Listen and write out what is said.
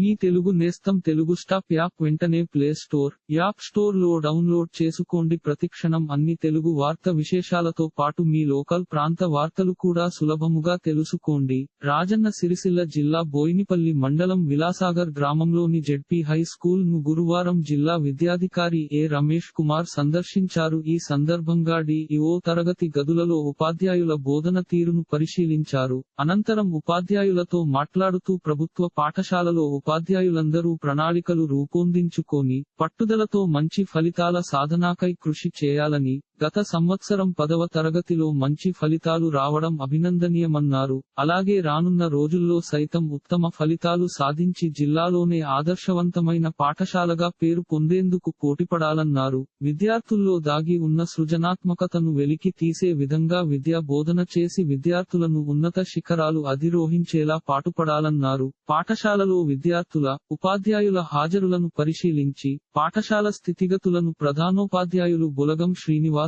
మీ తెలుగు నేస్తం Telugu stop app వెంటనే play store app స్టోర్లో డౌన్లోడ్ చేసుకోండి. ప్రతిక్షణం అన్ని తెలుగు వార్త విశేషాలతో పాటు మీ లోకల్ ప్రాంత వార్తలు కూడా సులభముగా తెలుసుకోండి. రాజన్న సిరిసిల్ల జిల్లా బోయినిపల్లి మండలం విలాసాగర్ గ్రామంలోని జెడ్పీ హై స్కూల్ను గురువారం జిల్లా విద్యాధికారి ఏ రమేష్ కుమార్ సందర్శించారు. ఈ సందర్భంగా డిఇఓ తరగతి గదులలో ఉపాధ్యాయుల బోధన తీరును పరిశీలించారు. అనంతరం ఉపాధ్యాయులతో మాట్లాడుతూ ప్రభుత్వ పాఠశాలలో ఉపాధ్యాయులందరూ ప్రణాళికలు రూపొందించుకొని పట్టుదలతో మంచి ఫలితాల సాధనాకై కృషి చేయాలని గత సంవత్సరం పదవ తరగతిలో మంచి ఫలితాలు రావడం అభినందనీయమన్నారు. అలాగే రానున్న రోజుల్లో సైతం ఉత్తమ ఫలితాలు సాధించి జిల్లాలోనే ఆదర్శవంతమైన పాఠశాలగా పేరు పొందేందుకు పోటీపడాలన్నారు. విద్యార్థుల్లో దాగి ఉన్న సృజనాత్మకతను వెలికి తీసే విధంగా విద్యా బోధన చేసి విద్యార్థులను ఉన్నత శిఖరాలు అధిరోహించేలా పాటుపడాలన్నారు. పాఠశాలలో విద్యార్థుల ఉపాధ్యాయుల హాజరులను పరిశీలించి పాఠశాల స్థితిగతులను ప్రధానోపాధ్యాయులు బులగం శ్రీనివాస్